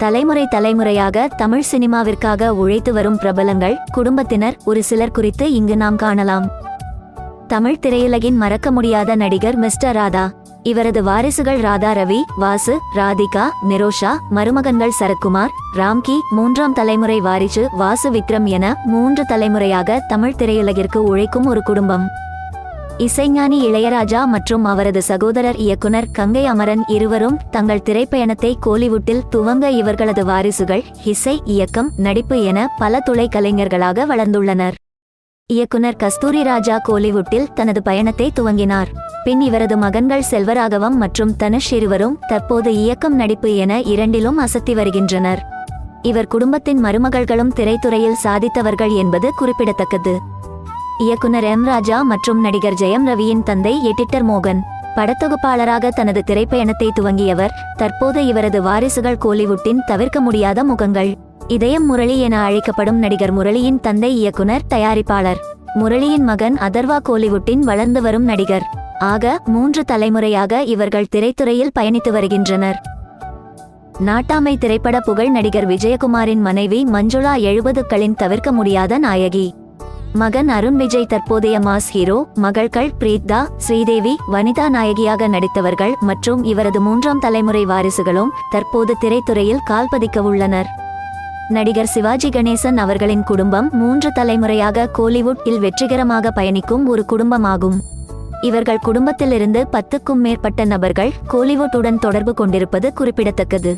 தலைமுறை தலைமுறையாக தமிழ் சினிமாவிற்காக உழைத்து வரும் பிரபலங்கள் குடும்பத்தினர் ஒரு சிலர் குறித்து இங்கு நாம் காணலாம். தமிழ் திரையுலகின் மறக்க முடியாத நடிகர் மிஸ்டர் ராதா இவரது வாரிசுகள் ராதா ரவி வாசு ராதிகா நிரோஷா மருமகன்கள் சரத்குமார் ராம்கி மூன்றாம் தலைமுறை வாரிசு வாசு விக்ரம் என மூன்று தலைமுறையாக தமிழ் திரையுலகிற்கு உழைக்கும் ஒரு குடும்பம். இசைஞானி இளையராஜா மற்றும் அவரது சகோதரர் இயக்குனர் கங்கை அமரன் இருவரும் தங்கள் திரைப்பயணத்தை கோலிவுட்டில் துவங்க இவர்களது வாரிசுகள் இசை இயக்கம் நடிப்பு என பல துளை கலைஞர்களாக வளர்ந்துள்ளனர். இயக்குனர் கஸ்தூரி ராஜா கோலிவுட்டில் தனது பயணத்தை துவங்கினார். பின் இவரது மகன்கள் செல்வராகவம் மற்றும் தனுஷ் இருவரும் தற்போது இயக்கம் நடிப்பு என இரண்டிலும் அசத்தி வருகின்றனர். இவர் குடும்பத்தின் மருமகள்களும் திரைத்துறையில் சாதித்தவர்கள் என்பது குறிப்பிடத்தக்கது. இயக்குனர் எம் ராஜா மற்றும் நடிகர் ஜெயம் ரவியின் தந்தை எடிட்டர் மோகன். படத்தொகுப்பாளராக தனது திரைப்பயணத்தை துவங்கியவர் தற்போது இவரது வாரிசுகள் கோலிவுட்டின் தவிர்க்க முடியாத முகங்கள். இதயம் முரளி என அழைக்கப்படும் நடிகர் முரளியின் தந்தை இயக்குனர் தயாரிப்பாளர். முரளியின் மகன் அதர்வா கோலிவுட்டின் வளர்ந்து வரும் நடிகர். ஆக மூன்று தலைமுறையாக இவர்கள் திரைத்துறையில் பயணித்து வருகின்றனர். நாட்டாமை திரைப்பட புகழ் நடிகர் விஜயகுமாரின் மனைவி மஞ்சுளா எழுபதுகளின் தவிர்க்க முடியாத நாயகி. மகன் அருண் விஜய் தற்போதைய மாஸ் ஹீரோ மகள்கள் பிரீத்தா ஸ்ரீதேவி வனிதா நாயகியாக நடித்தவர்கள் மற்றும் இவரது மூன்றாம் தலைமுறை வாரிசுகளும் தற்போது திரைத்துறையில் கால்பதிக்க உள்ளனர். நடிகர் சிவாஜி கணேசன் அவர்களின் குடும்பம் மூன்று தலைமுறையாக கோலிவுட்டில் வெற்றிகரமாக பயணிக்கும் ஒரு குடும்பமாகும். இவர்கள் குடும்பத்திலிருந்து பத்துக்கும் மேற்பட்ட நபர்கள் கோலிவுட்டுடன் தொடர்பு கொண்டிருப்பது குறிப்பிடத்தக்கது.